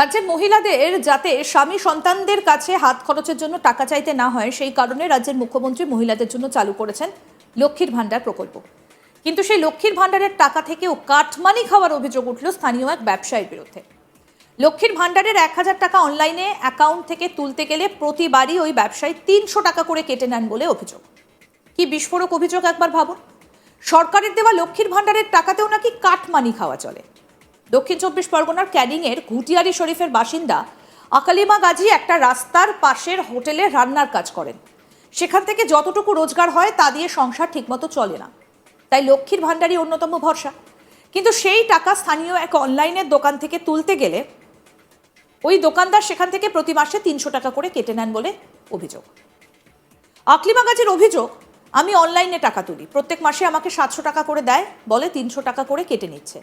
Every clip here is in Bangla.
রাজ্যের মহিলাদের যাতে স্বামী সন্তানদের কাছে হাত খরচের জন্য টাকা চাইতে না হয়, সেই কারণে রাজ্যের মুখ্যমন্ত্রী মহিলাদের জন্য চালু করেছেন লক্ষ্মীর ভাণ্ডার প্রকল্প। কিন্তু সেই লক্ষ্মীর ভাণ্ডারের টাকা থেকেও কাটমানি খাওয়ার অভিযোগ উঠল স্থানীয় এক ব্যবসায়ীর বিরুদ্ধে। লক্ষ্মীর ভাণ্ডারের এক হাজার টাকা অনলাইনে অ্যাকাউন্ট থেকে তুলতে গেলে প্রতিবারই ওই ব্যবসায়ী তিনশো টাকা করে কেটে নেন বলে অভিযোগ। কি বিস্ফোরক অভিযোগ একবার ভাবুন? সরকারের দেওয়া লক্ষ্মীর ভাণ্ডারের টাকাতেও নাকি কাটমানি খাওয়া চলে। দক্ষিণ চব্বিশ পরগনার ক্যানিংয়ের ঘুটিয়ারি শরীফের বাসিন্দা আকালিমা গাজী একটা রাস্তার পাশের হোটেলে রান্নার কাজ করেন। সেখান থেকে যতটুকু রোজগার হয় তা দিয়ে সংসার ঠিকমতো চলে না। তাই লক্ষ্মীর ভাণ্ডারই অন্যতম ভরসা। কিন্তু সেই টাকা স্থানীয় এক অনলাইনের দোকান থেকে তুলতে গেলে ওই দোকানদার সেখান থেকে প্রতি মাসে তিনশো টাকা করে কেটে নেন বলে অভিযোগ। আকলিমা গাজীর অভিযোগ, আমি অনলাইনে টাকা তুলি। প্রত্যেক মাসে আমাকে সাতশো টাকা করে দেয় বলে তিনশো টাকা করে কেটে নিচ্ছে।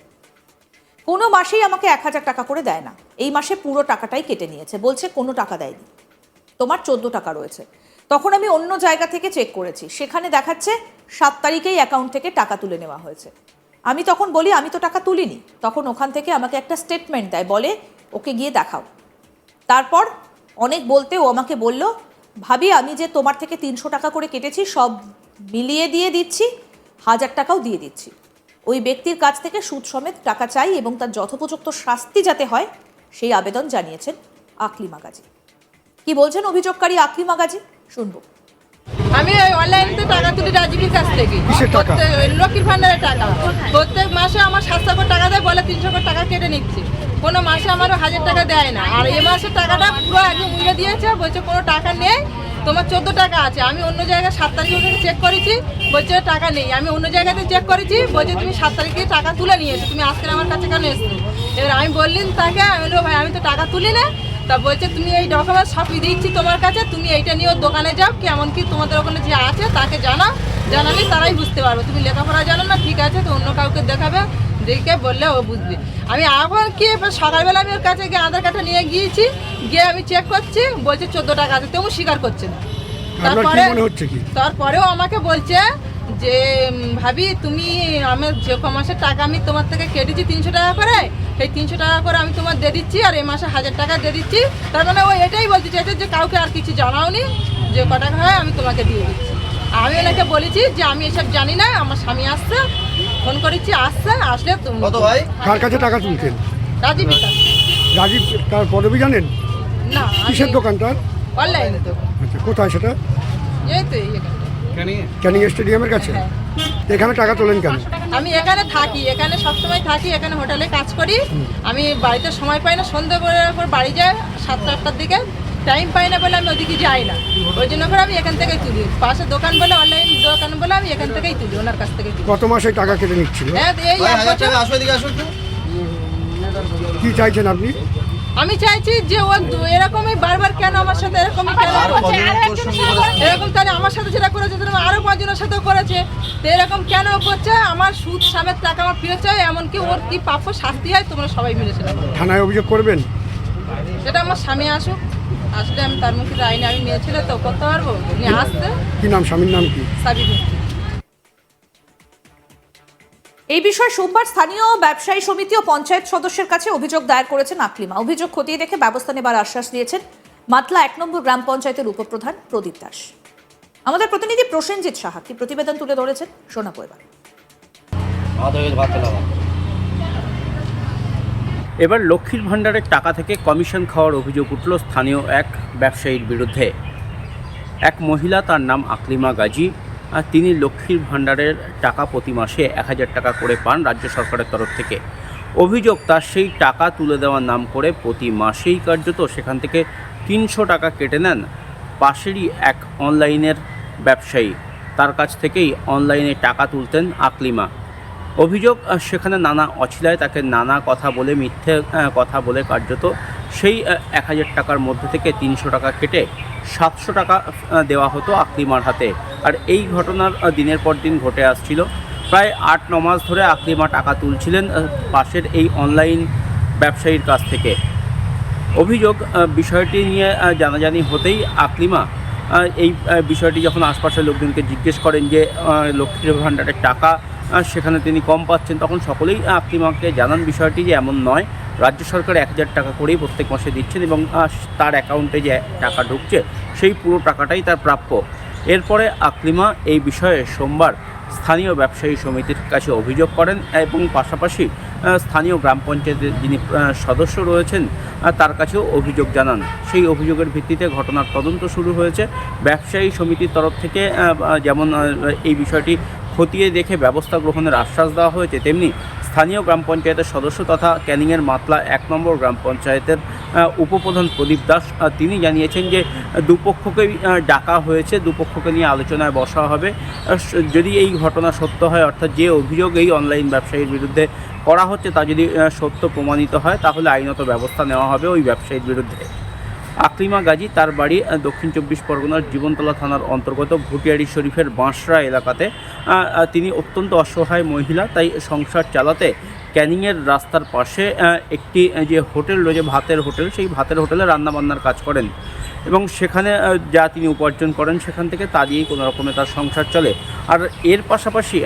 কোনো মাসেই আমাকে এক হাজার টাকা করে দেয় না। এই মাসে পুরো টাকাটাই কেটে নিয়েছে। বলছে, কোনো টাকা দেয়নি। তোমার চোদ্দ টাকা রয়েছে। তখন আমি অন্য জায়গা থেকে চেক করেছি। সেখানে দেখাচ্ছে, সাত তারিখেই অ্যাকাউন্ট থেকে টাকা তুলে নেওয়া হয়েছে। আমি তখন বলি, আমি তো টাকা তুলিনি। তখন ওখান থেকে আমাকে একটা স্টেটমেন্ট দেয়, বলে, ওকে গিয়ে দেখাও। তারপর অনেক বলতে ও আমাকে বলল, ভাবি, আমি যে তোমার থেকে তিনশো টাকা করে কেটেছি, সব মিলিয়ে দিয়ে দিচ্ছি, হাজার টাকাও দিয়ে দিচ্ছি। ওই ব্যক্তির কাছ থেকে সুদ সমেত টাকা চাই এবং তার যথোপযুক্ত শাস্তি যাতে হয় সেই আবেদন জানিয়েছেন আকলিমা গাজী কি বলছেন অভিযোগকারী আকলিমা গাজী শুনব। আমি ওই অনলাইন অনলাইনে টাকা তুলি রাজীবের কাছ থেকে। প্রত্যেক- লক্ষ্মীর ভান্ডারের টাকা। প্রত্যেক মাসে আমার সাতশো করে টাকা দেয় বলে তিনশো করে টাকা কেটে নিচ্ছে। কোনো মাসে আমার হাজার টাকা দেয় না। আর এ মাসের টাকাটা পুরো আগে মূল্য দিয়েছে বলছে কোনো টাকা নেই। তোমার চোদ্দ টাকা আছে, আমি অন্য জায়গায় সাত তারিখে থেকে চেক করেছি, বলছে টাকা নেই, আমি অন্য জায়গাতে চেক করেছি, বলছে তুমি সাত তারিখে টাকা তুলে নিয়েছো তুমি আজকে আমার কাছে কেন এসছো এবার আমি বললেন তাকে, আমি বলব ভাই, আমি তো টাকা তুলি না। তা বলছে, তুমি এই ডকুমেন্ট সব দিচ্ছি তোমার কাছে, তুমি এইটা নিয়ে দোকানে যাও কেমন কি তোমাদের ওখানে যে আছে তাকে জানাও, জানালে তারাই বুঝতে পারবে। তুমি লেখাপড়া জানো না, ঠিক আছে, তো অন্য কাউকে দেখাবে, দেখে বললে ও বুঝবে। আমি এখন কি সকালবেলা আমি ওর কাছে গিয়ে আধার কার্ডটা নিয়ে গিয়েছি গিয়ে আমি চেক করছি বলছে চোদ্দ টাকা আছে তেমন স্বীকার করছে না। হচ্ছে কি? তারপরেও আমাকে বলছে যে ভাবি তুমি আমার যে ক মাসের টাকা আমি তোমার থেকে কেটেছি তিনশো টাকা করে সেই তিনশো টাকা করে আমি তোমার দিয়ে দিচ্ছি আর এই মাসে হাজার টাকা দিয়ে দিচ্ছি। তার মানে ও এটাই বলতে চাইছে যে কাউকে আর কিছু জানাওনি যে ক টাকা হয় আমি তোমাকে দিয়ে দিচ্ছি। আমি ওনাকে বলেছি যে আমি এসব জানি না আমার স্বামী আসছে ফোন করেছি আসছে আসলে তুমি কত ভাই? কার কাছে টাকা তুলতেন রাজীব রাজীব তার পদবি জানেন? না কিসের দোকান তার অনলাইনে তো। আচ্ছা কোথায় সেটা? এই তো। ক্যানিং স্টেডিয়ামের কাছে? হ্যাঁ। এখানে টাকা তোলেন কেন? আমি এখানে থাকি এখানে সবসময় থাকি এখানে হোটেলে কাজ করি। আমি বাড়িতে সময় পাই না সন্ধ্যে করে পর বাড়ি যাই সাতটা আটটার দিকে। টাইম পাই না বলে আমি ওদিকে যাই না। ওই জন্য করে আমি এখান থেকেই তুলি। পাশে দোকান বলে অনলাইন দোকান বলে আমি এখান থেকেই তুলি ওনার কাছ থেকে তুলি। কত মাসে টাকা কেটে নিচ্ছিল। হ্যাঁ এই কি চাইছেন আপনি? আমি চাইছি যে ও এরকমই বারবার কেন আমার সাথে এরকমই কেন? এরকম তাহলে আমার সাথে যেটা করেছে তেরকম আরও পাঁচজনের সাথেও করেছে। তো এরকম কেন করছে? আমার সুদ সামের টাকা আমার ফিরে চাই এমনকি ওর কি প্রাপ্য শাস্তি হয় তোমরা সবাই মিলে সেটা থানায় অভিযোগ করবেন? সেটা আমার স্বামী আসুক। আসলে আমি তার মুখে আইনে আমি মেয়ে ছেলে তো করতে পারব? উনি আসতে কি নাম স্বামীর নাম কি? সাবি এই বিষয়ে সোমবার স্থানীয় ব্যবসায়ী সমিতি ও পঞ্চায়েত সদস্যের কাছে অভিযোগ দায়ের করেছেন আকলিমা। অভিযোগ খতিয়ে দেখে ব্যবস্থা নেবার আশ্বাস দিয়েছেন মাতলা এক নম্বর গ্রাম পঞ্চায়েতের উপপ্রধান প্রদীপ দাস। আমাদের প্রতিনিধি প্রসেনজিৎ সাহা কি প্রতিবেদন তুলে ধরেছেন? শোনাবো এবার। ভাত চলে এবার লক্ষ্মীর ভাণ্ডারের টাকা থেকে কমিশন খাওয়ার অভিযোগ উঠল স্থানীয় এক ব্যবসায়ীর বিরুদ্ধে। এক মহিলা তার নাম আকলিমা গাজী। তিনি লক্ষ্মীর ভাণ্ডারের টাকা প্রতি মাসে এক হাজার টাকা করে পান রাজ্য সরকারের তরফ থেকে। অভিযোগ তার সেই টাকা তুলে দেওয়ার নাম করে প্রতি মাসেই কার্যত সেখান থেকে তিনশো টাকা কেটে নেন পাশেরই এক অনলাইনের ব্যবসায়ী। তার কাছ থেকেই অনলাইনে টাকা তুলতেন আকলিমা। অভিযোগ সেখানে নানা অছিলায় তাকে নানা কথা বলে মিথ্যে কথা বলে কার্যত সেই এক হাজার টাকার মধ্যে থেকে তিনশো টাকা কেটে সাতশো টাকা দেওয়া হতো আকলিমার হাতে। আর এই ঘটনার দিনের পর দিন ঘটে আসছিল। প্রায় আট, ন মাস ধরে আকলিমা টাকা তুলছিলেন পাশের এই অনলাইন ব্যবসায়ীর কাছ থেকে। অভিযোগ বিষয়টি নিয়ে জানাজানি হতেই আকলিমা এই বিষয়টি যখন আশপাশের লোকজনকে জিজ্ঞেস করেন যে লক্ষ্মীর ভাণ্ডারের টাকা সেখানে তিনি কম পাচ্ছেন, তখন সকলেই আকলিমাকে জানান বিষয়টি যে এমন নয়। রাজ্য সরকার এক হাজার টাকা করেই প্রত্যেক মাসে দিচ্ছেন এবং তার অ্যাকাউন্টে যে টাকা ঢুকছে, সেই পুরো টাকাটাই তার প্রাপ্য। এরপরে আকলিমা এই বিষয়ে সোমবার স্থানীয় ব্যবসায়ী সমিতির কাছে অভিযোগ করেন এবং পাশাপাশি স্থানীয় গ্রাম পঞ্চায়েতের যিনি সদস্য রয়েছেন তার কাছেও অভিযোগ জানান। সেই অভিযোগের ভিত্তিতে ঘটনার তদন্ত শুরু হয়েছে। ব্যবসায়ী সমিতির তরফ থেকে যেমন এই বিষয়টি খতিয়ে দেখে ব্যবস্থা গ্রহণের আশ্বাস দেওয়া হয়েছে, তেমনি স্থানীয় গ্রাম পঞ্চায়েতের সদস্য তথা ক্যানিংয়ের মাতলা এক নম্বর গ্রাম পঞ্চায়েতের উপপ্রধান প্রদীপ দাস তিনি জানিয়েছেন যে দুপক্ষকেই ডাকা হয়েছে। দুপক্ষকে নিয়ে আলোচনায় বসা হবে। যদি এই ঘটনা সত্য হয়, অর্থাৎ যে অভিযোগ এই অনলাইন ব্যবসায়ীর বিরুদ্ধে করা হচ্ছে, তা যদি সত্য প্রমাণিত হয়, তাহলে আইনত ব্যবস্থা নেওয়া হবে ওই ব্যবসায়ীর বিরুদ্ধে। আকলিমা গাজী তার বাড়ি দক্ষিণ চব্বিশ পরগনার জীবনতলা থানার অন্তর্গত ভুটিয়ারি শরীফের বাঁশরা এলাকাতে। তিনি অত্যন্ত অসহায় মহিলা, তাই সংসার চালাতে ক্যানিংয়ের রাস্তার পাশে একটি যে হোটেল রয়েছে, ভাতের হোটেল, সেই ভাতের হোটেলে রান্নাবান্নার কাজ করেন। এবং সেখানে যা তিনি উপার্জন করেন, সেখান থেকে তা দিয়েই কোনো রকমে তার সংসার চলে। আর এর পাশাপাশি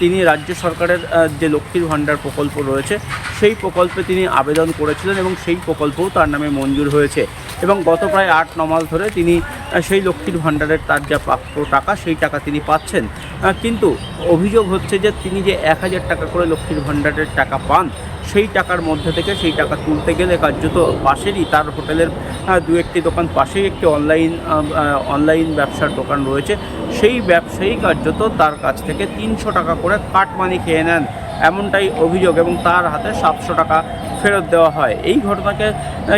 তিনি রাজ্য সরকারের যে লক্ষ্মীর ভাণ্ডার প্রকল্প রয়েছে, সেই প্রকল্পে তিনি আবেদন করেছিলেন এবং সেই প্রকল্পও তার নামে মঞ্জুর হয়েছে। এবং গত প্রায় আট, ন মাস ধরে তিনি সেই লক্ষ্মীর ভাণ্ডারের তার যা প্রাপ্য টাকা, সেই টাকা তিনি পাচ্ছেন। কিন্তু অভিযোগ হচ্ছে যে তিনি যে এক হাজার টাকা করে লক্ষ্মীর ভাণ্ডারের টাকা পান, সেই টাকার মধ্যে থেকে সেই টাকা তুলতে গেলে কার্যত পাশেরই তার হোটেলের দু একটি দোকান পাশেই একটি অনলাইন অনলাইন ব্যবসার দোকান রয়েছে। সেই ব্যবসায়ী কার্যত তার কাছ থেকে তিনশো টাকা করে কাটমানি খেয়ে নেন। এমনটাই অভিযোগ এবং তার হাতে সাতশো টাকা ফেরত দেওয়া হয়। এই ঘটনাকে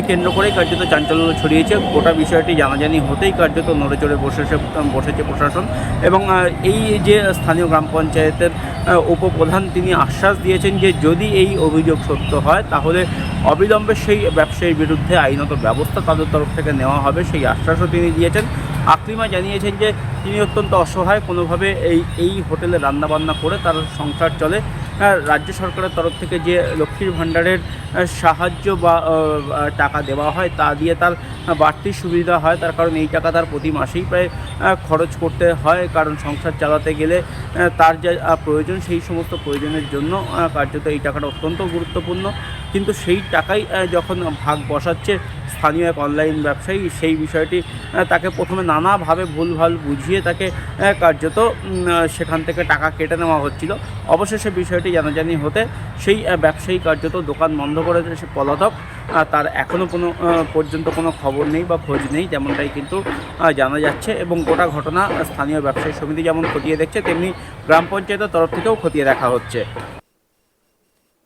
কেন্দ্র করেই কার্যত চাঞ্চল্য ছড়িয়েছে। গোটা বিষয়টি জানাজানি হতেই কার্যত নড়ে চড়ে বসেছে বসেছে প্রশাসন এবং এই যে স্থানীয় গ্রাম পঞ্চায়েতের উপপ্রধান তিনি আশ্বাস দিয়েছেন যে যদি এই অভিযোগ সত্য হয়, তাহলে অবিলম্বে সেই ব্যবসায়ীর বিরুদ্ধে আইনত ব্যবস্থা তাদের তরফ থেকে নেওয়া হবে সেই আশ্বাসও তিনি দিয়েছেন। আকলিমা জানিয়েছেন যে তিনি অত্যন্ত অসহায়, কোনোভাবে এই এই হোটেলে রান্নাবান্না করে তার সংসার চলে। রাজ্য সরকারের তরফ থেকে যে লক্ষ্মীর ভাণ্ডারের সাহায্য বা টাকা দেওয়া হয় তা দিয়ে তার বাড়তি সুবিধা হয়। তার কারণ এই টাকা তার প্রতি মাসেই প্রায় খরচ করতে হয়। কারণ সংসার চালাতে গেলে তার যা প্রয়োজন সেই সমস্ত প্রয়োজনের জন্য কার্যত এই টাকাটা অত্যন্ত গুরুত্বপূর্ণ। কিন্তু সেই টাকাই যখন ভাগ বসাচ্ছে স্থানীয় এক অনলাইন ব্যবসায়ী সেই বিষয়টি তাকে প্রথমে নানাভাবে ভুলভাল বুঝিয়ে তাকে কার্যত সেখান থেকে টাকা কেটে নেওয়া হচ্ছিল। অবশেষে বিষয়টি জানাজানি হতে সেই ব্যবসায়ী কার্যত দোকান বন্ধ করে সে পলাতক। তার এখনও কোনো পর্যন্ত কোনো খবর নেই বা খোঁজ নেই তেমনটাই কিন্তু জানা যাচ্ছে এবং গোটা ঘটনা স্থানীয় ব্যবসায়ী সমিতি যেমন খতিয়ে দেখছে, তেমনি গ্রাম পঞ্চায়েতের তরফ থেকেও খতিয়ে দেখা হচ্ছে।